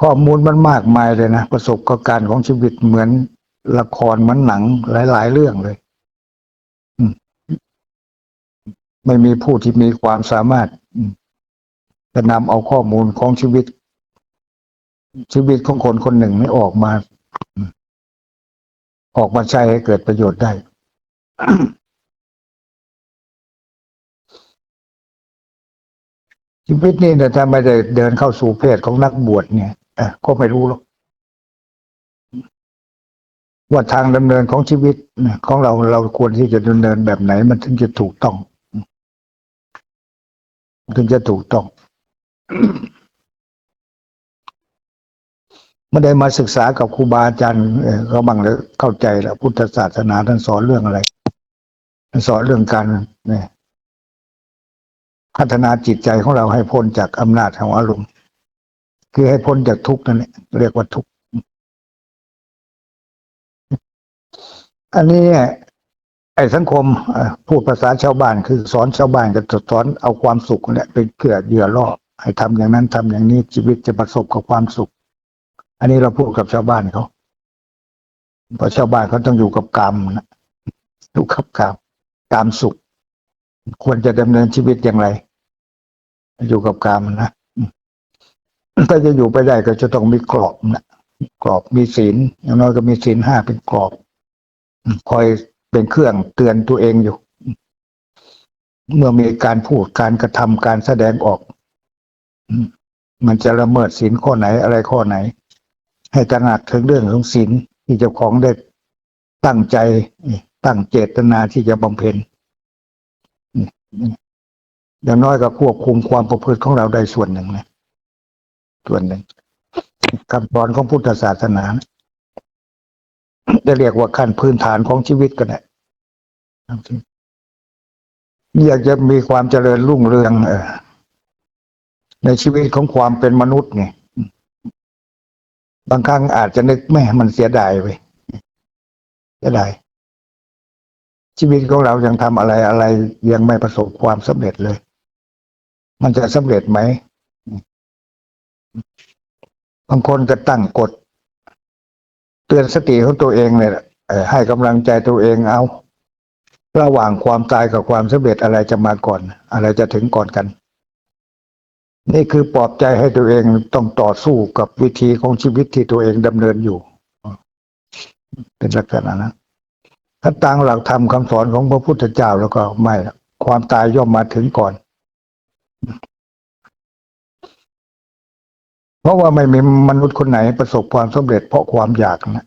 ข้อมูลมันมากมายเลยนะ ประสบการณ์ของชีวิตเหมือนละครเหมือนหนังหลาย ๆ เรื่องเลยไม่มีผู้ที่มีความสามารถจะนำเอาข้อมูลของชีวิต ชีวิตของคนคนหนึ่งนี่ออกมา ออกมาใช้ให้เกิดประโยชน์ได้ชีวิตนี่เนี่ยถ้าไม่ได้เดินเข้าสู่เพศของนักบวชเนี่ย ก็ไม่รู้หรอกว่าทางดำเนินของชีวิตของเราเราควรที่จะดำเนินแบบไหน มันถึงจะถูกต้อง ถึงจะถูกต้องไม่ได้มาศึกษากับครูบาอาจารย์เขาบังแล้วเข้าใจแล้วพุทธศาสนาท่านสอนเรื่องอะไรท่านสอนเรื่องการพัฒนาจิตใจของเราให้พ้นจากอำนาจของอารมณ์ คือให้พ้นจากทุกข์นั่นแหละเรียกว่าทุกข์ อันนี้เนี่ยไอ้สังคมพูดภาษาชาวบ้าน คือสอนชาวบ้านก็สอนเอาความสุขเนี่ยเป็นเกลือเหยื่อล่อให้ทำอย่างนั้นทำอย่างนี้ชีวิตจะประสบกับความสุข อันนี้เราพูดกับชาวบ้านเขาเพราะชาวบ้านเขาต้องอยู่กับกรรมนะอยู่กับกรรมกรรมสุข ควรจะดำเนินชีวิตอย่างไร อยู่กับกรรมนะ ถ้าจะอยู่ไปได้ก็จะต้องมีกรอบนะกรอบมีศีลอย่างน้อยก็มีศีลห้าเป็นกรอบ คอยเป็นเครื่องเตือนตัวเองอยู่ เมื่อมีการพูดการกระทำการแสดงออกมมันจะละเมิดศีลข้อไหนอะไรข้อไหน ให้ตระหนักถึงเรื่องของศีลที่เจ้าของได้ตั้งใจตั้งเจตนาที่จะบำเพ็ญอย่างน้อยก็ควบคุมความประพฤติของเราได้ส่วนหนึ่งนะ ส่วนหนึ่งคำสอนของพุทธศาสนาจะเรียกว่าขั้นพื้นฐานของชีวิตก็ได้อยากจะมีความเจริญรุ่งเรืองในชีวิตของความเป็นมนุษย์ไงบางครั้งอาจจะนึกแม่มันเสียดายไปเสียดายชีวิตของเรายังทำอะไรอะไรยังไม่ประสบความสำเร็จเลย มันจะสำเร็จไหม บางคนก็ตั้งกฎเตือนสติของตัวเองเนี่ยให้กำลังใจตัวเองเอา ระหว่างความตายกับความสำเร็จอะไรจะมาก่อน อะไรจะถึงก่อนกัน นี่คือปลอบใจให้ตัวเองต้องต่อสู้กับวิธีของชีวิตที่ตัวเองดำเนินอยู่ เป็นลักษณะนั้นถ้าตามหลักธรรมคำสอนของพระพุทธเจ้าแล้วก็ไม่ ความตายย่อมมาถึงก่อน เพราะว่าไม่มีมนุษย์คนไหนประสบความสำเร็จเพราะความอยากนะ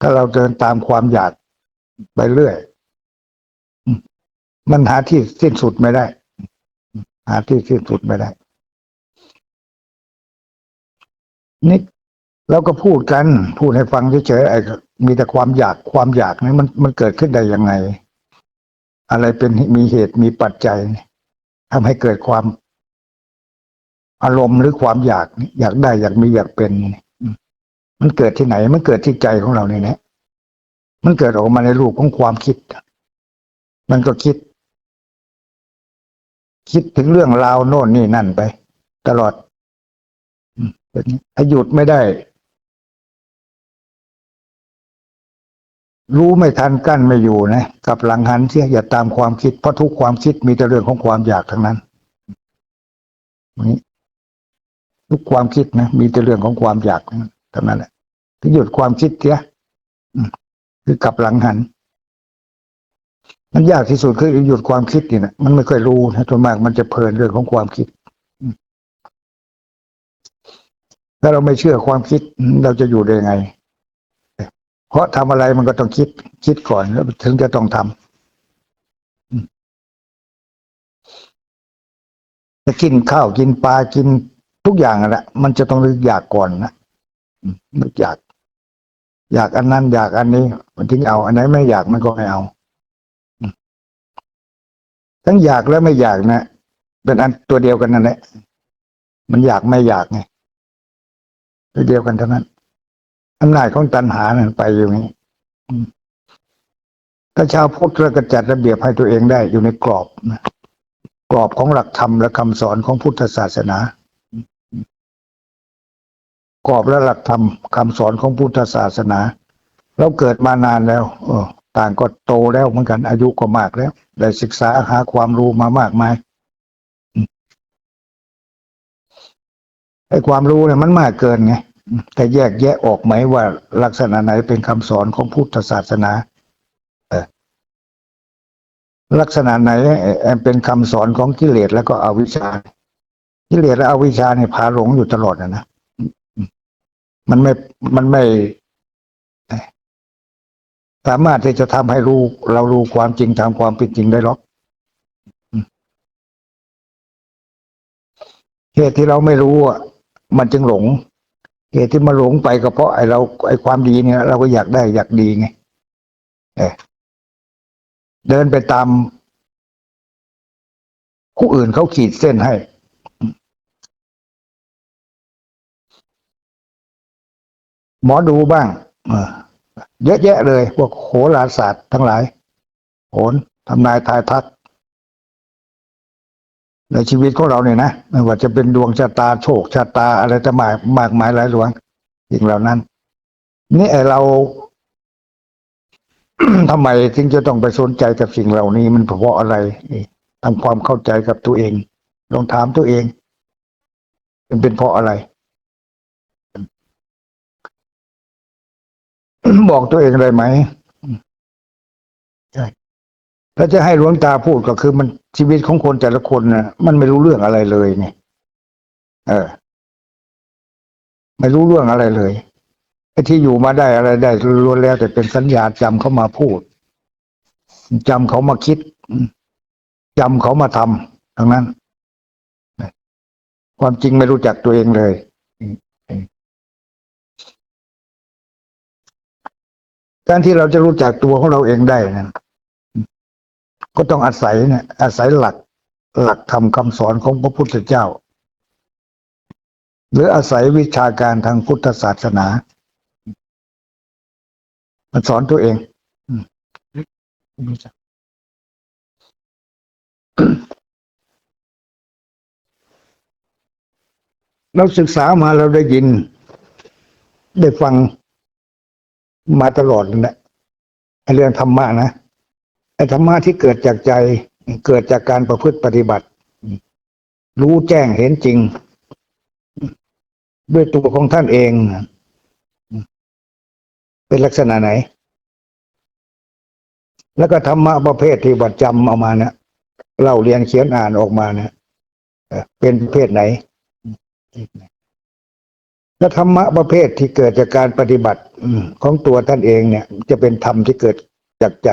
ถ้าเราเดินตามความอยากไปเรื่อย มันหาที่สิ้นสุดไม่ได้ หาที่สิ้นสุดไม่ได้ นี่เราก็พูดกัน พูดให้ฟังเฉยๆไอ้มีแต่ความอยากความอยากนี่มันมันเกิดขึ้นได้ยังไง อะไรเป็นมีเหตุมีปัจจัยทำให้เกิดความ อารมณ์หรือความอยากนี่อยากได้อยากมีอยากเป็นมันเกิดที่ไหน มันเกิดที่ใจของเราเนี่ยนะมันเกิดออกมาในรูปของความคิด มันก็คิด คิดถึงเรื่องราวโน่นนี่นั่นไป ตลอดถ้าหยุดไม่ได้ รู้ไม่ทันกั้นไม่อยู่นะกับหลังหันเสียอย่าตามความคิด เพราะทุกความคิดมีแต่เรื่องของความอยากทั้งนั้นนี่ ทุกความคิดนะมีแต่เรื่องของความอยากเท่านั้นแหละถ้าหยุดความคิดเสียคือกลับหลังหัน มันยากที่สุดคือหยุดความคิดนี่นะมันไม่ค่อยรู้นะส่วนมากมันจะเพลินเรื่องของความคิดถ้าเราไม่เชื่อความคิดเราจะอยู่ได้ยังไง เพราะทำอะไรมันก็ต้องคิด คิดก่อนแล้วถึงจะต้องทำอืมจะกินข้าวกินปลากิน ทุกอย่างนั่นแหละมันจะต้องนึกอยากก่อนนะอืมนึกอยาก อยากอันนั้น อยากอันนี้ มันถึงเอา อันไหนไม่อยากมันก็ไม่เอาทั้งอยากและไม่อยากนะเป็นอันตัวเดียวกันนั่นแหละมันอยากไม่อยากไงตัวเดียวกันเท่านั้นอำนาจของตัณหาเนี่ยไปอยู่นี้ถ้าชาวพุทธเราก็จัดระเบียบให้ตัวเองได้อยู่ในกรอบนะกรอบของหลักธรรมและคำสอนของพุทธศาสนา กรอบและหลักธรรมคำสอนของพุทธศาสนา เราเกิดมานานแล้วต่างก็โตแล้วเหมือนกันอายุก็มากแล้ว ได้ศึกษาหาความรู้มามากมายไอ้ความรู้เนี่ยมันมากเกินไงแต่แยกแยะออกไหมว่าลักษณะไหนเป็นคำสอนของพุทธศาสนาลักษณะไหนเป็นคำสอนของกิเลสแล้วก็อวิชชากิเลสและอวิชชาเนี่ยพาหลงอยู่ตลอดนะนะ มันไม่มันไม่ สามารถที่จะทำให้รู้ เรารู้ความจริงตามความเป็นจริงได้หรอกเหตุที่เราไม่รู้อะมันจึงหลง เหตุที่มาหลงไปก็เพราะไอ้เราไอ้ความดีเนี่ย เราก็อยากได้อยากดีไงเอเดินไปตามผู้อื่นเขาขีดเส้นให้ หมอดูบ้างเยอะแยะเลย พวกโหราศาสตร์ทั้งหลายโหนทำนายทายทัก ในชีวิตของเราเนี่ยนะไม่ว่าจะเป็นดวงชะตาโชคชะตาอะไรจะมากมากมายหลายหลวงสิ่งเหล่านั้น นี่ไอเราทำไมถึงจะต้องไปสนใจกับสิ่งเหล่านี้ มันเพราะอะไรทำความเข้าใจกับตัวเองลองถามตัวเอง มันเป็นเพราะอะไร บอกตัวเองเลยไหมใช่ถ้าจะให้หลวงตาพูดก็คือมันชีวิตของคนแต่ละคนนะมันไม่รู้เรื่องอะไรเลยเนี่ยเออ ไม่รู้เรื่องอะไรเลยไอ้ที่อยู่มาได้อะไรได้ล้วนแล้วแต่เป็นสัญญาจำเขามาพูดจำเขามาคิดจำเขามาทำทั้งนั้น ความจริงไม่รู้จักตัวเองเลย การที่เราจะรู้จักตัวของเราเองได้นั้นก็ต้องอาศัยเนี่ย อาศัยหลัก หลักธรรมคำสอนของพระพุทธเจ้า หรืออาศัยวิชาการทางพุทธศาสนา มันสอนตัวเองเราศึกษามาเราได้ยิน ได้ฟัง มาตลอดนั่นแหละเรื่องธรรมะนะไอ้ธรรมะที่เกิดจากใจ เกิดจากการประพฤติปฏิบัติ รู้แจ้งเห็นจริง ด้วยตัวของท่านเอง เป็นลักษณะไหน แล้วก็ธรรมะประเภทที่บัดจำเอามาเนี่ยเล่าเรียนเขียนอ่านออกมาเนี่ยเป็นประเภทไหน และธรรมะประเภทที่เกิดจากการปฏิบัติของตัวท่านเองเนี่ย จะเป็นธรรมที่เกิดจากใจ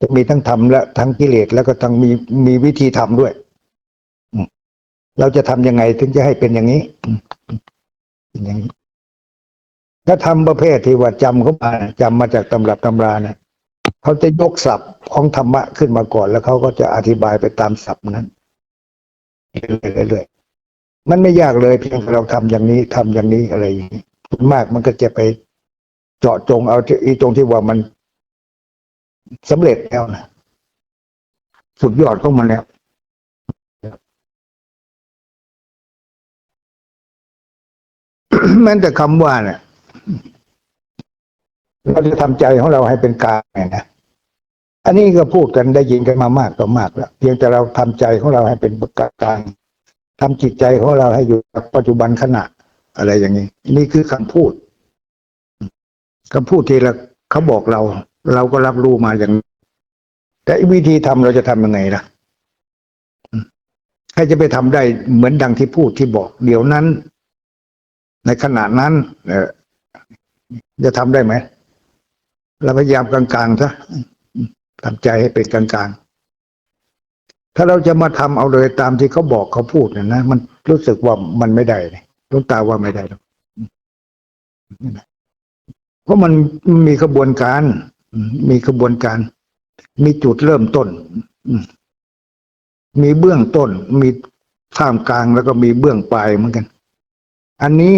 จะมีทั้งธรรมและทั้งกิเลสแล้วก็ทั้งมีมีวิธีทำด้วยเราจะทำยังไงถึงจะให้เป็นอย่างนี้อืมเป็นอย่างนี้ถ้าทำประเภทที่ว่าจำเข้ามาจำมาจากตำรับตำราเนี่ยเขาจะยกศัพท์ของธรรมะขึ้นมาก่อน แล้วเขาก็จะอธิบายไปตามศัพท์นั้นเรื่อยๆ มันไม่ยากเลยเพียงแต่เราทำอย่างนี้ทำอย่างนี้อะไรอย่างนี้มากมันก็จะไปเจาะจงเอาที่อีตรงที่ว่ามันสำเร็จแล้วนะสุดยอดของมันแล้วแม้แต่คำว่าเนี่ยเราจะทำใจของเราให้เป็นกลางเนี่ยนะอันนี้ก็พูดกันได้ยินกันมามากต่อมากแล้วเพียงแต่เราทำใจของเราให้เป็นกลาง ทำจิตใจของเราให้อยู่กับปัจจุบันขณะ อะไรอย่างนี้ นี่คือคำพูดคำพูดที่เราเขาบอกเรา เราก็รับรู้มาอย่าง แต่วิธีทำเราจะทำยังไงล่ะใครจะไปทำได้เหมือนดังที่พูดที่บอก เดี๋ยวนั้น ในขณะนั้นเออจะทำได้ไหมเราพยายามกลางๆซะทำใจให้เป็นกลางๆ ถ้าเราจะมาทำเอาเลยตามที่เขาบอกเขาพูดเนี่ยนะมันรู้สึกว่ามันไม่ได้เลยหลูกตาว่าไม่ได้หรอกเพราะมันมีขบวนการ มีขบวนการ มีจุดเริ่มต้น มีเบื้องต้น มีท่ามกลางแล้วก็มีเบื้องปลายเหมือนกัน อันนี้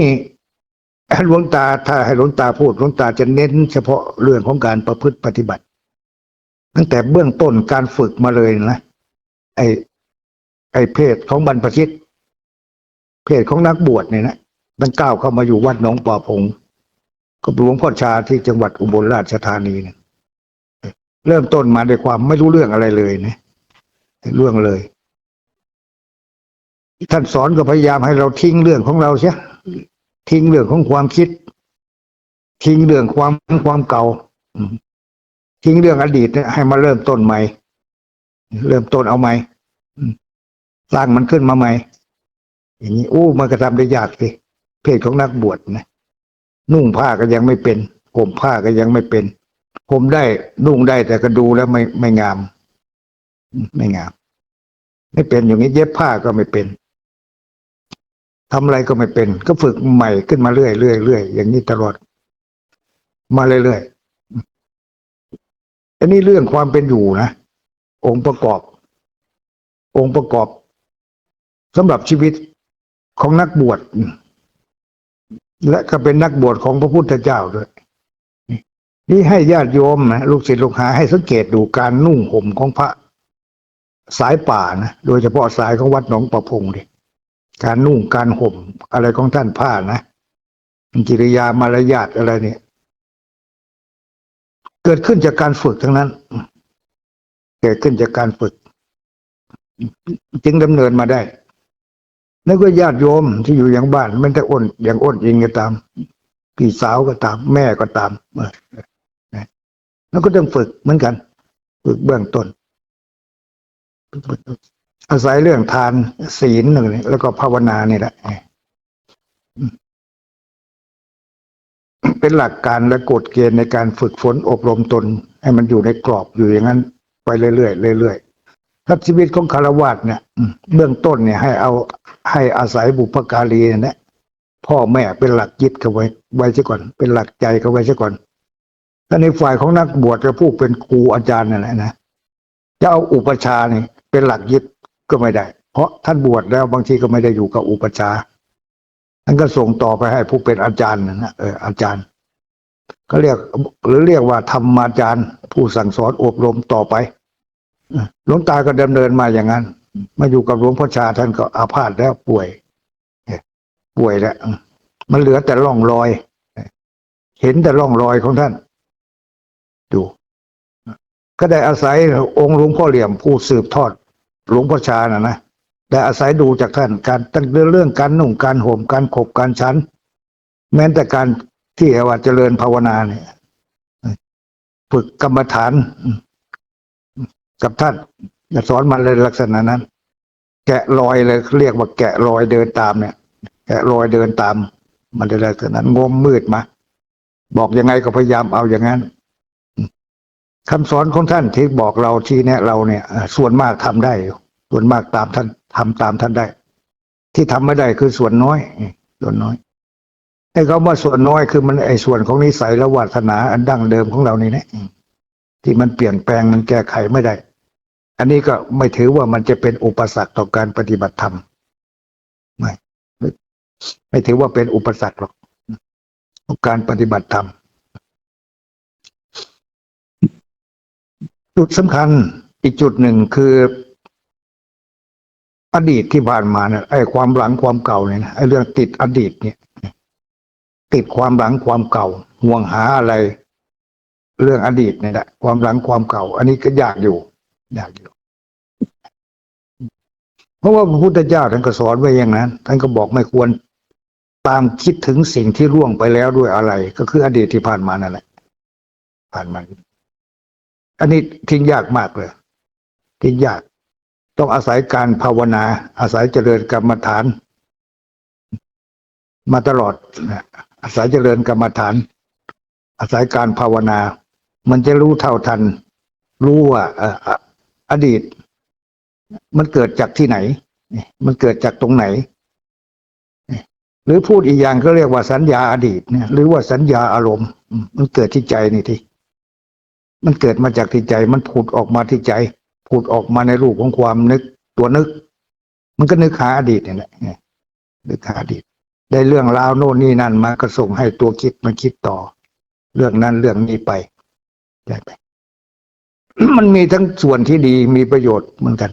หลวงตาถ้าให้หลวงตาพูดหลวงตาจะเน้นเฉพาะเรื่องของการประพฤติปฏิบัติ ตั้งแต่เบื้องต้นการฝึกมาเลยนะ ไอไอเพศของบรรพชิต เพศของนักบวชเนี่ยนะตั้งก้าวเข้ามาอยู่วัดหนองป่าพงก็หลวงพ่อชาที่จังหวัดอุบลราชธานีเนี่ยเริ่มต้นมาด้วยความไม่รู้เรื่องอะไรเลยนะเรื่องเลย ท่านสอนก็พยายามให้เราทิ้งเรื่องของเราเสียทิ้งเรื่องของความคิด ทิ้งเรื่องความความเก่าทิ้งเรื่องอดีตให้มาเริ่มต้นใหม่ เริ่มต้นเอาใหม่สร้างมันขึ้นมาใหม่ อย่างนี้อู้มันก็ทำได้ยากสิเพศของนักบวชนะนุ่งผ้าก็ยังไม่เป็นผมผ้าก็ยังไม่เป็นผมได้นุ่งได้แต่ก็ดูแล้วไม่ไม่งามอืมไม่งาม ไม่เป็นอย่างนี้เย็บผ้าก็ไม่เป็นทำอะไรก็ไม่เป็น ก็ฝึกใหม่ขึ้นมาเรื่อยเรื่อยเรื่อยอย่างนี้ตลอด มาเรื่อยๆอันนี้เรื่องความเป็นอยู่นะ องค์ประกอบ องค์ประกอบสำหรับชีวิตของนักบวชและก็เป็นนักบวชของพระพุทธเจ้าด้วยนี่ให้ญาติโยมนะลูกศิษย์ลูกหาให้สังเกตดูการนุ่งห่มของพระสายป่านะโดยเฉพาะสายของวัดหนองประพงดิการนุ่งการห่มอะไรของท่านผ้านะกิริยามารยาทอะไรเนี่ย เกิดขึ้นจากการฝึกทั้งนั้น เกิดขึ้นจากการฝึก จึงดำเนินมาได้แล้วก็ญาติโยมที่อยู่อย่างบ้าน มันจะอ้นอย่างอ้นเองก็ตาม พี่สาวก็ตาม แม่ก็ตามแล้วก็ต้องฝึกเหมือนกัน ฝึกเบื้องต้น อาศัยเรื่องทานศีลหนึ่งแล้วก็ภาวนานี่แหละเป็นหลักการและกฎเกณฑ์ในการฝึกฝนอบรมตน ให้มันอยู่ในกรอบอยู่อย่างนั้น ไปเรื่อยๆเรื่อยๆถ้าชีวิตของคารวะเนี่ยเบื้องต้นเนี่ยให้เอาให้อาศัยบุพการีเนี่ยพ่อแม่เป็นหลักยึดเขาไว้ไว้ซะก่อน เป็นหลักใจเขาไว้ซะก่อนถ้าในฝ่ายของนักบวชจะผู้เป็นครูอาจารย์นั่นแหละนะจะเอาอุปชาย์นี่ยเป็นหลักยึดก็ไม่ได้ เพราะท่านบวชแล้วบางทีก็ไม่ได้อยู่กับอุปชาท่านก็ส่งต่อไปให้ผู้เป็นอาจารย์นะเอออาจารย์ ก็เรียกหรือเรียกว่าธรรมาจารย์ ผู้สั่งสอนอบรมต่อไปหลวงตาก็ดำเนินมาอย่างนั้น มาอยู่กับหลวงพ่อชาท่านก็อาพาธแล้วป่วยป่วยแล้วมันเหลือแต่ร่องรอย เห็นแต่ร่องรอยของท่าน ดู ก็ได้อาศัยองค์หลวงพ่อเหลี่ยมผู้สืบทอด หลวงพ่อชานะนะได้อาศัยดูจากท่านการตั้งเรื่องการนุ่งการห่มการขบการฉันแม้แต่การ ที่เอว่าเจริญภาวนาเนี่ยฝึกกรรมฐาน กับท่านจะสอนมันเลยลักษณะนั้น แกะรอยเลยเรียกว่าแกะรอยเดินตามเนี่ย แกะรอยเดินตาม มันจะลักษณะนั้นงมมืดมา บอกยังไงก็พยายามเอาอย่างนั้นคำสอนของท่านที่บอกเราที่เนี่ยเราเนี่ย ส่วนมากทำได้ ส่วนมากตามท่านทำตามท่านได้ ที่ทำไม่ได้คือส่วนน้อย ส่วนน้อย ไอ้คำว่าส่วนน้อยคือมันไอ้ส่วนของนิสัยและวาสนาอันดั้งเดิมของเรานี่นะที่มันเปลี่ยนแปลงมันแก้ไขไม่ได้ อันนี้ก็ไม่ถือว่ามันจะเป็นอุปสรรคต่อการปฏิบัติธรรมไม่ไม่ไม่ถือว่าเป็นอุปสรรคหรอกของการปฏิบัติธรรมจุดสำคัญอีกจุดหนึ่งคือ อดีตที่ผ่านมาเนี่ยไอ้ความหลังความเก่าเนี่ยนะไอ้เรื่องติดอดีตเนี่ย ติดความหลังความเก่าห่วงหาอะไร เรื่องอดีตเนี่ยแหละความหลังความเก่า อันนี้ก็ยากอยู่ยากอยู่ เพราะว่าพระพุทธเจ้าท่านก็สอนไว้อย่างนั้นท่านก็บอกไม่ควรตามคิดถึงสิ่งที่ล่วงไปแล้วด้วยอะไร ก็คืออดีตที่ผ่านมานั่นแหละผ่านมาอันนี้ทิ้งยากมากเลย ทิ้งยาก ต้องอาศัยการภาวนา อาศัยเจริญกรรมฐาน มาตลอดนะ อาศัยเจริญกรรมฐาน อาศัยการภาวนา มันจะรู้เท่าทัน รู้ว่าอออดีต มันเกิดจากที่ไหน มันเกิดจากตรงไหน หรือพูดอีกอย่างก็เรียกว่าสัญญาอดีตเนี่ยหรือว่าสัญญาอารมณ์มมันเกิดที่ใจนี่ทีมันเกิดมาจากที่ใจ มันผุดออกมาที่ใจ ผุดออกมาในรูปของความนึกตัวนึก มันก็นึกหาอดีตเนี่ยแหละนึกหาอดีต ได้เรื่องราวโน่นนี่นั่นมาก็ส่งให้ตัวคิดมันคิดต่อ เรื่องนั้นเรื่องนี้ไปได้ไปมันมีทั้งส่วนที่ดีมีประโยชน์เหมือนกัน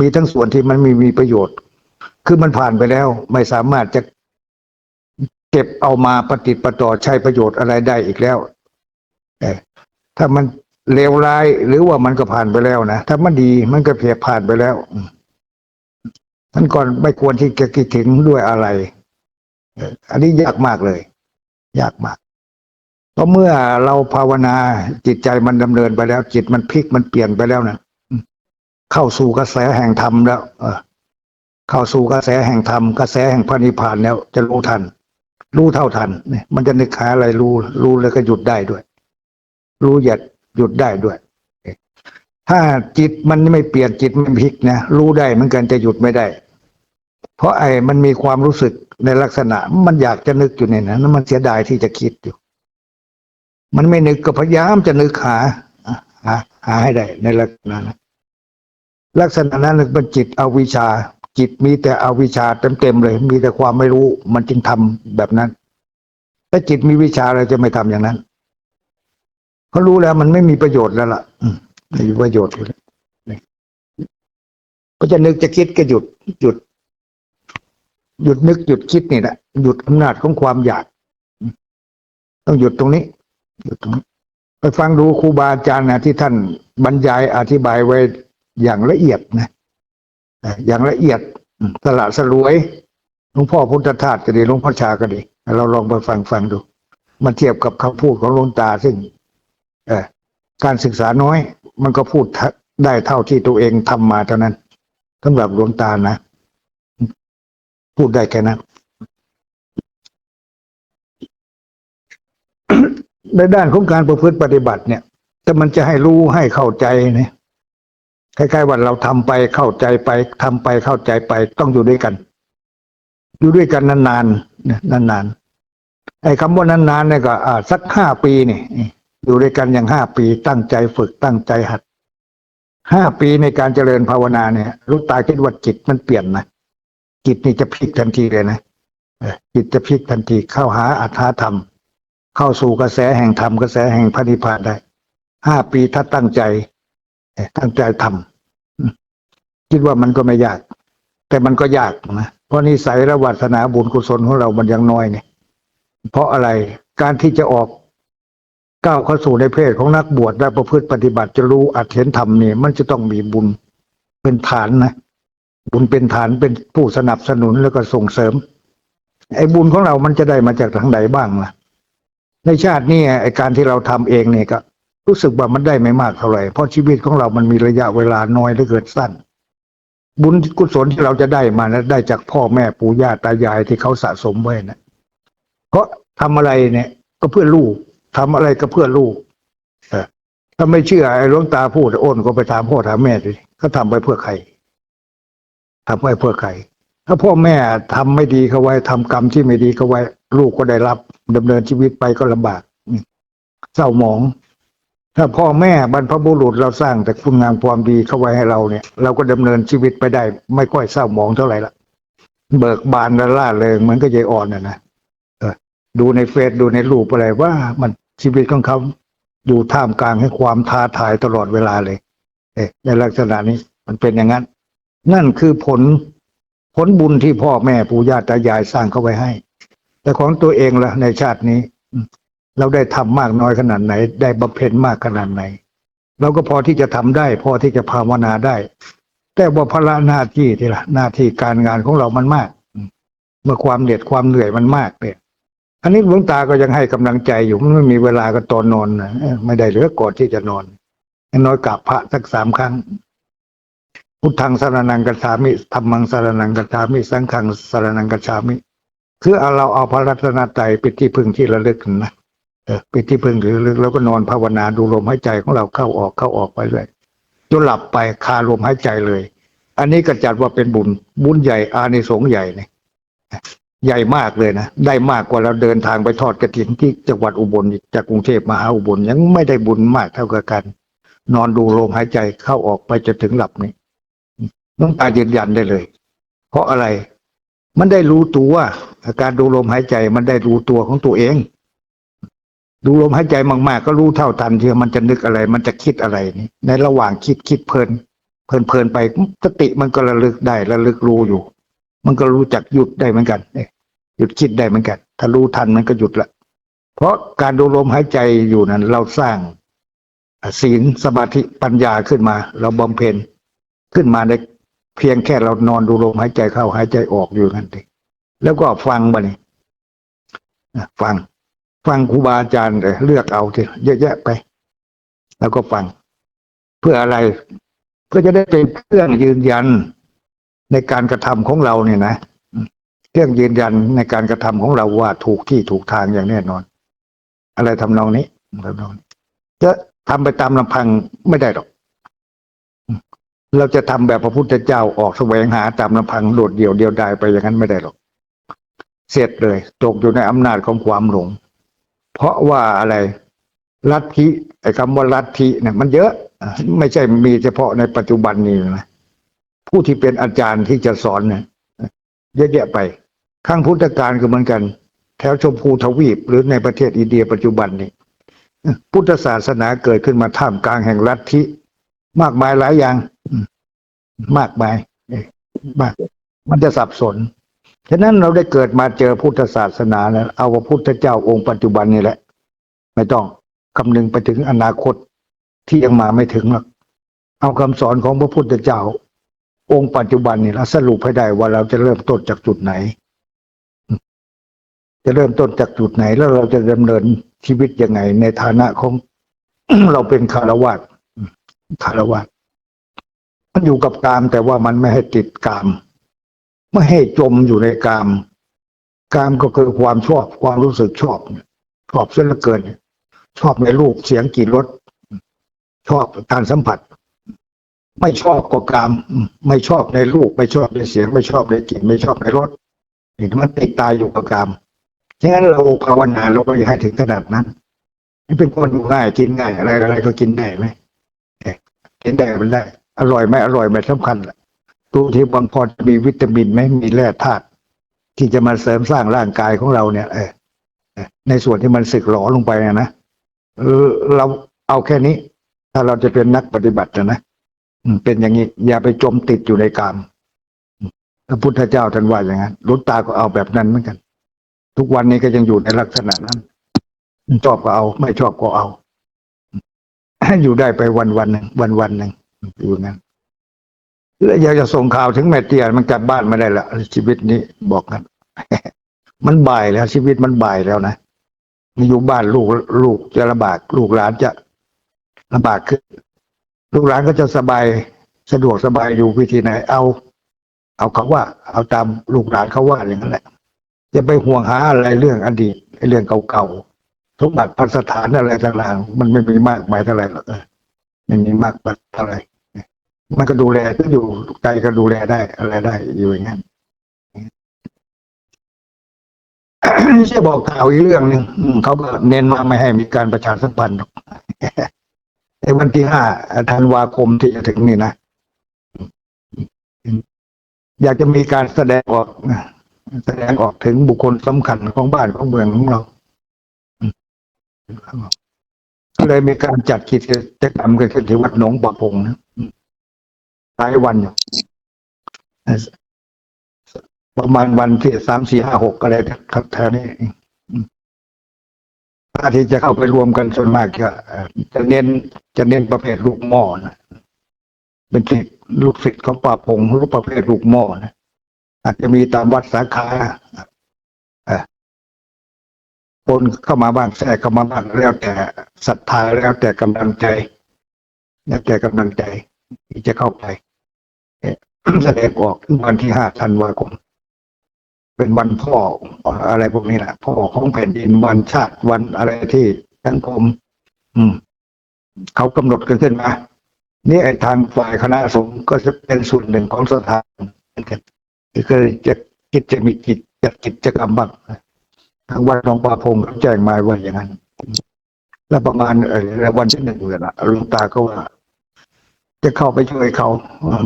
มีทั้งส่วนที่มันมีมีประโยชน์ คือมันผ่านไปแล้ว ไม่สามารถจะเก็บเอามาปฏิประต่อใช้ประโยชน์อะไรได้อีกแล้วเอถ้ามันเลวร้ายหรือว่ามันก็ผ่านไปแล้วนะถ้ามันดีมันก็เพียผ่านไปแล้วอืมมันก่อนไม่ควรที่จะคิดถึงด้วยอะไร อันนี้ยากมากเลย ยากมากเพราะเมื่อเราภาวนาจิตใจมันดำเนินไปแล้ว จิตมันพลิกมันเปลี่ยนไปแล้วนะเข้าสู่กระแสแห่งธรรมแล้ว เอเข้าสู่กระแสแห่งธรรมกระแสแห่งพระนิพพานแล้ว จะรู้ทัน รู้เท่าทันเนี่ยมันจะนึกหาอะไรรู้ รู้แล้วก็หยุดได้ด้วย รู้หยัดหยุดได้ด้วยถ้าจิตมันไม่เปลี่ยนจิตมันพลิกนะรู้ได้เหมือนกันจะหยุดไม่ได้ เพราะไอ้มันมีความรู้สึกในลักษณะ มันอยากจะนึกอยู่ในนั้นมันเสียดายที่จะคิดอยู่ มันไม่นึกก็พยายามจะนึกหาหาหาให้ได้ในลักษณะนั้นลักษณะนั้นเป็นจิตอวิชชา จิตมีแต่อวิชชาเต็มๆเลย มีแต่ความไม่รู้ มันจึงทำแบบนั้นถ้าจิตมีวิชาอะไรจะไม่ทำอย่างนั้นเขารู้แล้วมันไม่มีประโยชน์แล้วล่ะอืมไม่มีประโยชน์เลยก็จะนึกจะคิดก็หยุดหยุด หยุดนึกหยุดคิดนี่แหละหยุดอำนาจของความอยาก ต้องหยุดตรงนี้ หยุดตรงนี้ ไปฟังดูครูบาอาจารย์นะที่ท่านบรรยายอธิบายไว้อย่างละเอียดนะอย่างละเอียดสละสลวยหลวงพ่อพุทธทาสก็ดีหลวงพ่อชาก็ดี เราลองไปฟังฟังดู มันเทียบกับคำพูดของหลวงตาซึ่งเอการศึกษาน้อย มันก็พูดได้เท่าที่ตัวเองทำมาเท่านั้นสำหรับหลวงตานะ พูดได้แค่นั้น ในด้านของการประพฤติปฏิบัติเนี่ย แต่มันจะให้รู้ให้เข้าใจเนี่ยคล้ายๆว่าเราทำไปเข้าใจไปทำไปเข้าใจไปต้องอยู่ด้วยกัน อยู่ด้วยกันนานๆนานๆไอ้คำว่านานๆเนี่ยก็อ่าสักห้าปีนี่อยู่ด้วยกันอย่างห้าปีตั้งใจฝึกตั้งใจหัดห้าปีในการเจริญภาวนาเนี่ยรู้ตาคิดว่าจิตมันเปลี่ยนนะ จิตนี่จะพลิกทันทีเลยนะจิตจะพลิกทันทีเข้าหาอัตถาธรรม เข้าสู่กระแสแห่งธรรมกระแสแห่งพระนิพพานได้ห้าปีถ้าตั้งใจ ตั้งใจทำคิดว่ามันก็ไม่ยาก แต่มันก็ยากนะเพราะนิสัยและวาสนาบุญกุศลของเรามันยังน้อยเนี่ยเพราะอะไรการที่จะออกก้าวเข้าสู่ในเพศของนักบวชและประพฤติปฏิบัติจะรู้อัตเห็นธรรมนี่มันจะต้องมีบุญเป็นฐานนะ บุญเป็นฐานเป็นผู้สนับสนุนแล้วก็ส่งเสริม ไอ้บุญของเรามันจะได้มาจากทางใดบ้างล่ะ ในชาตินี้ไอ้การที่เราทำเองเนี่ยก็ รู้สึกว่ามันได้ไม่มากเท่าไหร่เพราะชีวิตของเรามันมีระยะเวลาน้อยเหลือเกินสั้น บุญกุศลที่เราจะได้มานะได้จากพ่อแม่ปู่ย่าตายายที่เขาสะสมไว้นะเพราะทำอะไรเนี่ย ก็เพื่อลูกทำอะไรก็เพื่อลูกถ้าไม่เชื่อไอ้หลวงตาพูดอ้นก็ไปถามพ่อถามแม่ดิเขาทำไปเพื่อใคร ทำไว้เพื่อใครถ้าพ่อแม่ทำไม่ดีเขาไว้ทำกรรมที่ไม่ดีเขาไว้ ลูกก็ได้รับดำเนินชีวิตไปก็ลำบากเศร้าหมอง ถ้าพ่อแม่บรรพบุรุษเราสร้างแต่คุณงามความดีเข้าไว้ให้เราเนี่ย เราก็ดำเนินชีวิตไปได้ ไม่ค่อยเศร้าหมองเท่าไหร่ละเบิกบานและล่าเริงเหมือนก็ยายอ่อนน่ะนะเออดูในเฟซดูในรูปอะไรว่ามันชีวิตของเขาอยู่ท่ามกลางให้ความท้าทายตลอดเวลาเลย เอ๊ะในลักษณะนี้มันเป็นอย่างนั้น นั่นคือผลผลบุญที่พ่อแม่ปู่ย่าตายายสร้างเข้าไว้ให้ แต่ของตัวเองล่ะ ในชาตินี้ เราได้ทำมากน้อยขนาดไหน ได้บำเพ็ญมากขนาดไหน เราก็พอที่จะทำได้ พอที่จะภาวนาได้ แต่ว่าภาระหน้าที่ที่ละหน้าที่การงานของเรามันมาก เมื่อความเหน็ดความเหนื่อยมันมากเนี่ยอันนี้หลวงตาก็ยังให้กำลังใจอยู่มันไม่มีเวลาก็ตอนนอนนะไม่ได้เหลือก่อนที่จะนอนน้อยกราบพระสักสามครั้ง พุทธังสารนังกัจฉามิธรรมังสารนังกัจฉามิ สังฆังสารนังกัจฉามิ คือเอาเราเอาพระรัตนตรัยเป็นที่พึ่งที่ระลึกนะเออเป็นที่พึ่งที่ระลึกแล้วก็นอนภาวนาดูลมหายใจของเราเข้าออกเข้าออกไปเรื่อยจนหลับไปคาลมหายใจเลย อันนี้ก็จัดว่าเป็นบุญบุญใหญ่อานิสงส์ใหญ่เนี่ยใหญ่มากเลยนะ ได้มากกว่าเราเดินทางไปทอดกระถินที่จังหวัดอุบลจากกรุงเทพมาหาอุบลยังไม่ได้บุญมากเท่ากับกัน นอนดูลมหายใจเข้าออกไปจนถึงหลับนี่ น้องตายืนยันได้เลย เพราะอะไร มันได้รู้ตัวอาการดูลมหายใจ มันได้รู้ตัวของตัวเอง ดูลมหายใจมากๆ ก็รู้เท่าทันที่มันจะนึกอะไร มันจะคิดอะไรนี่ในระหว่างคิดคิดเพลิน เพลินเพลินไปสติมันก็ระลึกได้ระลึกรู้อยู่ มันก็รู้จักหยุดได้เหมือนกันหยุดคิดได้เหมือนกัน ถ้ารู้ทันมันก็หยุดละเพราะการดูลมหายใจอยู่นั้น เราสร้างศีลสมาธิปัญญาขึ้นมา เราบำเพ็ญขึ้นมาใน เพียงแค่เรานอนดูลมหายใจเข้าหายใจออกอยู่นั่นเองแล้วก็ฟังมาเนี่ยฟัง ฟังครูบาอาจารย์เลยเลือกเอาทีเยอะแยะไป แล้วก็ฟัง เพื่ออะไร เพื่อจะได้เป็นเครื่องยืนยันในการกระทำของเราเนี่ยนะเครื่องยืนยันในการกระทำของเราว่าถูกที่ถูกทางอย่างแน่นอน อะไรทำนองนี้ทำนองนี้จะทำไปตามลำพังไม่ได้หรอก เราจะทำแบบพระพุทธเจ้าออกแสวงหาตามลำพังโดดเดี่ยวเดียวดายไปอย่างนั้นไม่ได้หรอก เสร็จเลย ตกอยู่ในอำนาจของความหลง เพราะว่าอะไรลัทธิไอ้คำว่าลัทธิเนี่ยมันเยอะ ไม่ใช่มีเฉพาะในปัจจุบันนี้นะผู้ที่เป็นอาจารย์ที่จะสอนเนี่ยเยอะแยะไป ข้างพุทธการก็เหมือนกัน แถวชมพูทวีป หรือในประเทศอินเดียปัจจุบันนี้พุทธศาสนาเกิดขึ้นมาท่ามกลางแห่งลัทธิ มากมายหลายอย่าง มากมายมาก มันจะสับสน ฉะนั้นเราได้เกิดมาเจอพุทธศาสนาแล้วเอาพระพุทธเจ้าองค์ปัจจุบันนี่แหละ ไม่ต้องคำนึงไปถึงอนาคตที่ยังมาไม่ถึงหรอกเอาคำสอนของพระพุทธเจ้า องค์ปัจจุบันนี่แล้วสรุปให้ได้ว่าเราจะเริ่มต้นจากจุดไหน จะเริ่มต้นจากจุดไหน แล้วเราจะดำเนินชีวิตยังไง ในฐานะของเราเป็นคารวะคารวะ มันอยู่กับกาม แต่ว่ามันไม่ให้ติดกาม ไม่ให้จมอยู่ในกาม กามก็คือความชอบความรู้สึกชอบชอบเสียเหลือเกิน ชอบในรูปเสียงกลิ่นรสชอบการสัมผัส ไม่ชอบก็กาม ไม่ชอบในรูป ไม่ชอบในเสียง ไม่ชอบในกลิ่นไม่ชอบในรสนี่มันติดตายอยู่กับกามฉะนั้นเราภาวนาเราก็อย่าให้ถึงขนาดนั้นนี่เป็นคนง่ายกินง่ายอะไรอะไรก็กินได้ไหมกินได้มันได้ อร่อยไหมอร่อยไม่สำคัญแหละดูที่บางพอมีวิตามินไหมมีแร่ธาตุที่จะมาเสริมสร้างร่างกายของเราเนี่ยเออในส่วนที่มันสึกหรอลงไปนะนะเราเอาแค่นี้ ถ้าเราจะเป็นนักปฏิบัตินะนะเป็นอย่างนี้ อย่าไปจมติดอยู่ในกามอืมพระพุทธเจ้าท่านว่าอย่างนั้นลุตาก็เอาแบบนั้นเหมือนกัน ทุกวันนี้ก็ยังอยู่ในลักษณะนั้นชอบก็เอา ไม่ชอบก็เอา อยู่ได้ไปวันวันหนึ่งวันวันหนึ่ง อยู่งั้นแล้วอยากจะส่งข่าวถึงแม่เตี้ยมันกลับบ้านไม่ได้ละชีวิตนี้บอกกัน มันบ่ายแล้ว ชีวิตมันบ่ายแล้วนะมีอยู่บ้านลูกลูกจะลำบาก ลูกหลานจะลำบากขึ้น ลูกหลานก็จะสบายสะดวกสบายอยู่วิธีไหน เอา เอาเขาว่า เอาตามลูกหลานเขาว่าอย่างนั้นแหละจะไปห่วงหาอะไรเรื่องอดีตเรื่องเก่าๆสมบัติพัสถานอะไรต่างๆมันไม่มีมากมายเท่าไหร่หรอกไม่มีมากมายเท่าไหร่ มันก็ดูแลก็อยู่ใจก็ดูแลได้อะไรได้อยู่อย่างนั้นจะบอกข่าวอีกเรื่องหนึ่งเขาก็เน้นมาไม่ให้มีการประชาสัมพันธ์ในวันที่ห้าธันวาคมที่จะถึงนี่นะ อยากจะมีการแสดงออกแสดงออกถึงบุคคลสำคัญของบ้านของเมืองของเราก็เลยมีการจัดกิจกรรมกันขึ้นที่วัดหนองปะพงนะ อืมหลายวันอยู่ประมาณวันที่สามสี่ห้าหกอะไรครับแถวนี้อืมถ้าที่จะเข้าไปรวมกันส่วนมากจะจะเน้นจะเน้นประเภทลูกหม้อนะเป็นศิษย์ลูกศิษย์ของป่าพงลูกประเภทลูกหม้อนะอาจจะมีตามวัดสาขาอคนเข้ามาบ้างแทรกเข้ามาบ้างแล้วแต่ศรัทธาแล้วแต่กำลังใจ แล้วแต่กำลังใจที่จะเข้าไป แสดงออกวันที่ห้าธันวาคมเป็นวันพ่ออะไรพวกนี้แหละพ่อของแผ่นดินวันชาติวันอะไรที่สังคมอืม เขากำหนดกันขึ้นมา นี่ไอ้ทางฝ่ายคณะสงฆ์ก็จะเป็นส่วนหนึ่งของสถานเหมือนกันก็จะคิดจะมีกิจจัดกิจกรรมบ้างทางวัดหนองปลาพงเขาแจ้งมาว่าอย่างนั้น แล้วประมาณวันที่หนึ่งเลยนะลุงตาก็ว่า จะเข้าไปช่วยเขา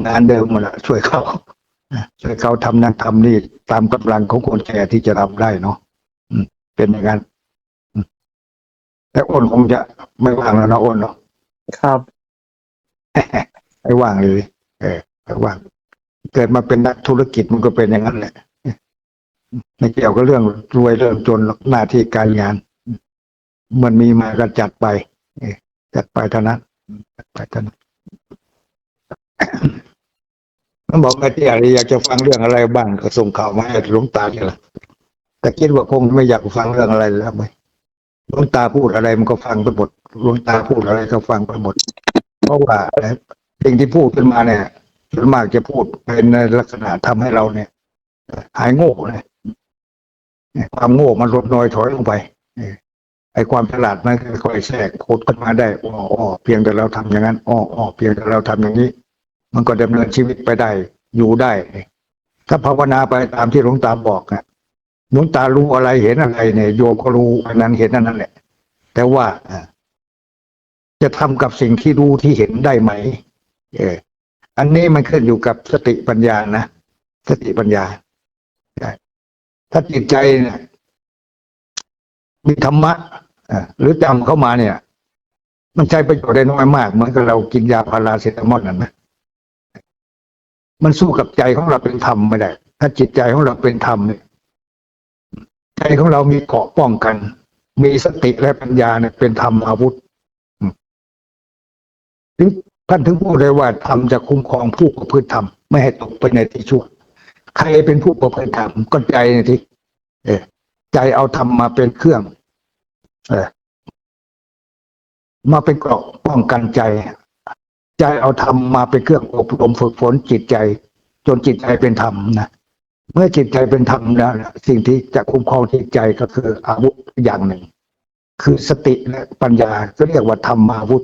งานเดิมหมดละช่วยเขาช่วยเขาทำนั่นทำนี่ตามกำลังของคนแก่ที่จะทำได้เนาะอืมเป็นอย่างนั้นอืมแต่อ้นคงจะไม่ว่างแล้วนะอ้นเนาะครับไม่ว่างเลย เออไม่ว่าง เกิดมาเป็นนักธุรกิจมันก็เป็นอย่างนั้นแหละไม่เกี่ยวกับเรื่องรวยเรื่องจนหรอกหน้าที่การงาน มันมีมาก็จัดไปเออจัดไปเท่านั้นจัดไปเท่านั้น มันบอกว่าที่อะไรอยากจะฟังเรื่องอะไรบ้างก็ส่งข่าวมาให้หลวงตาเนี่ยแหละแต่คิดว่าคงไม่อยากฟังเรื่องอะไรแล้วไหมหลวงตาพูดอะไรมันก็ฟังไปหมดหลวงตาพูดอะไรก็ฟังไปหมด เพราะว่าสิ่งที่พูดขึ้นมาเนี่ยส่วนมากจะพูดเป็นในลักษณะทำให้เราเนี่ย หายโง่เลยความโง่มันลดน้อยถอยลงไปไอ้ความฉลาดมันค่อยๆแทรกโคดขึ้นมาได้อ้ออเพียงแต่เราทำอย่างนั้นอ้ออ้อเพียงแต่เราทำอย่างนี้ มันก็ดำเนินชีวิตไปได้ อยู่ได้ ถ้าภาวนาไปตามที่หลวงตาบอกนะหลวงตารู้อะไรเห็นอะไรเนี่ยโยมก็รู้อันนั้นเห็นอันนั้นแหละ แต่ว่าจะทำกับสิ่งที่รู้ที่เห็นได้ไหม เออ อันนี้มันขึ้นอยู่กับสติปัญญานะสติปัญญาถ้าจิตใจเนี่ยมีธรรมะอะหรือจำเข้ามาเนี่ย มันใช้ประโยชน์ได้น้อยมาก เหมือนกับเรากินยาพาราเซตามอลนั่นนะ มันสู้กับใจของเราเป็นธรรมไม่ได้ ถ้าจิตใจของเราเป็นธรรมเนี่ยใจของเรามีเกาะป้องกัน มีสติและปัญญาเนี่ยเป็นธรรมอาวุธถึงท่านถึงพูดเลยว่าธรรมจะคุ้มครองผู้ประพฤติธรรมไม่ให้ตกไปในที่ชั่วใครเป็นผู้ประพฤติธรรมก็ใจนทีเอใจเอาธรรมมาเป็นเครื่อง เอมาเป็นเกราะป้องกันใจ ใจเอาธรรมมาเป็นเครื่องอบรมฝึกฝนจิตใจ จนจิตใจเป็นธรรมนะเมื่อจิตใจเป็นธรรมแล้วนะสิ่งที่จะคุ้มครองจิตใจก็คืออาวุธอย่างหนึ่ง คือสติและปัญญาก็เรียกว่าธรรมอาวุธ